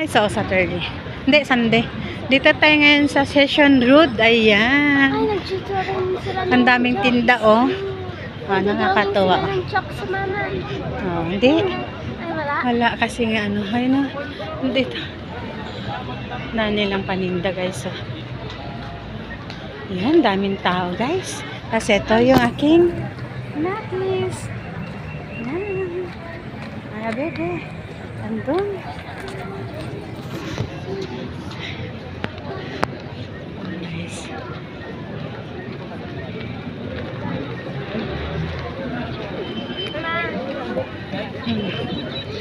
Ay, so Saturday. Hindi, Sunday. Dito tayo ngayon sa Session Road. Ayan. Ay, Ang daming tinda, oh. Ah, nakakatuwa. Oh, hindi. Ay, wala. Wala kasi nga ano. Ayun na. Dito. Na nilang paninda, guys. Oh. Yan, daming tao, guys. Kasi ito yung aking nakis. Yan. Ay, bebe. Andun.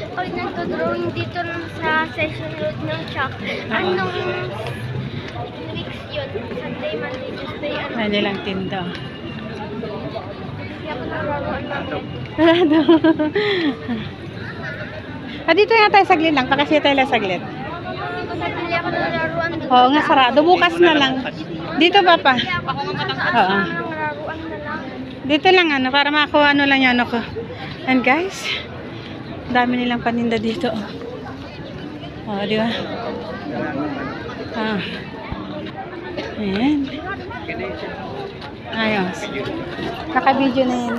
Pag nagdodrawing dito sa session road ng chok, anong weeks yun? Sunday, Monday, Tuesday, ano? Na nilang tinda. Hindi ako nararuan namin. ah, dito nga tayo saglit lang. Pakasya tayo lang saglit. Hindi ako nararuan doon. Oo nga, sarado. Bukas na lang. Dito ba pa? Oo. Dito lang ano, para makakuha ano lang yan ako. And guys, dami nilang paninda dito. Oh, oh di ba? Ah. Ayan. Ayos. Naka-video na yan.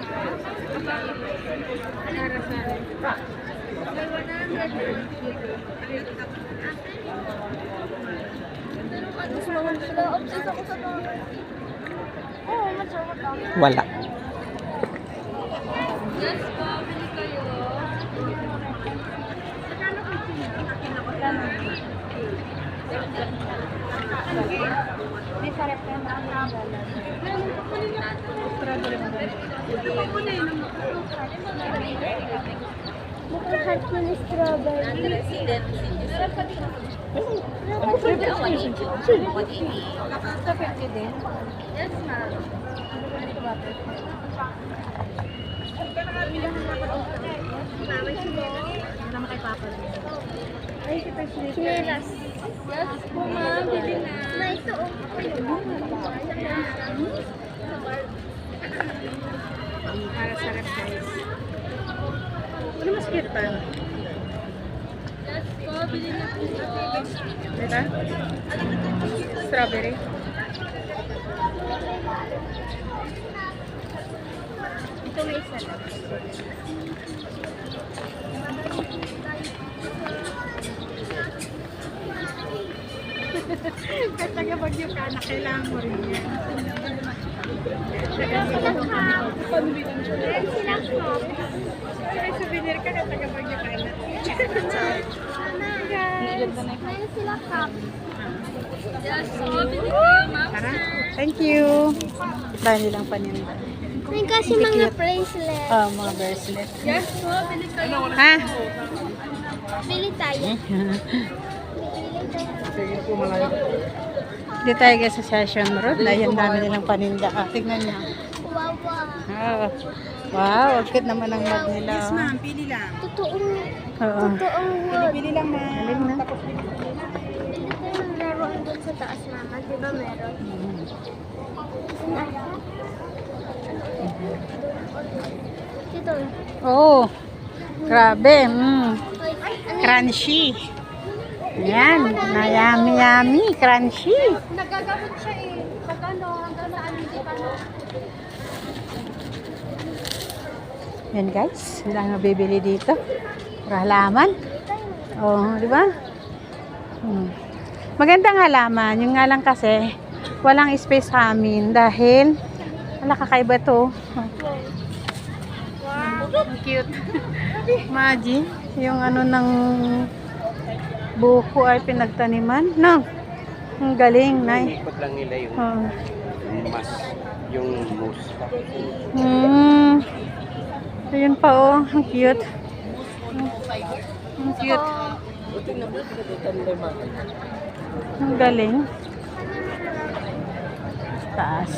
Ako. Wala. Yes, pabili kayo. Magkano kung May sarap ka na Mukhang heart ko na strawberry. Chinelas. Yes po, ma'am. Bili na. Na ito, oh. Para sarap guys. Ano mas cute pa? Yes po, bili na po. Diba? Strawberry. Ito may isa lang. Kahit taga Bagyo ka, na kailangan mo rin yan. Cup. Meron silang cup. Kaya souvenir ka, kahit taga Bagyo ka na. Guys. Bili kayo, ma'am. Tara. Thank you. Dahil nilang paninda. May kasi mga bracelet. Oh, mga bracelet. Yes po, bili. Ha? Bili tayo. Dito tayo guys sa Session Road. Ayan, dami nilang paninda. Ah, tignan niyo. Wow, wow. Oh. Wow, ang cute naman ang mug nila. Yes, ma'am. Totoong, Oo. totoong wood. Bili lang, ma'am. Galing na. Tayo ng laruan doon sa taas, mama. Di ba meron? Dito. Oh, grabe. Mm. Crunchy. Yan, na yummy yummy, crunchy. Nagagamot siya eh. Pag ano, hanggang saan hindi pa no. Yan guys, wala nga bibili dito. Para halaman. Oh, di ba? Hmm. Magandang halaman. Yung nga lang kasi, walang space sa amin dahil, wala kakaiba to. Wow. Ang cute. Imagine, yung ano ng buko ay pinagtaniman. No, ang galing, nay. Ikot lang nila yung Oh. mas, yung moose. Hmm. Ayun pa oh, ang cute. Ang cute. Ang galing. Taas.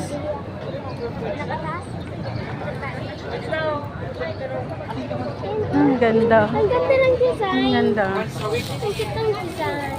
Ang ganda. Ang ganda ng design. Ang ganda. Ang cute ng design.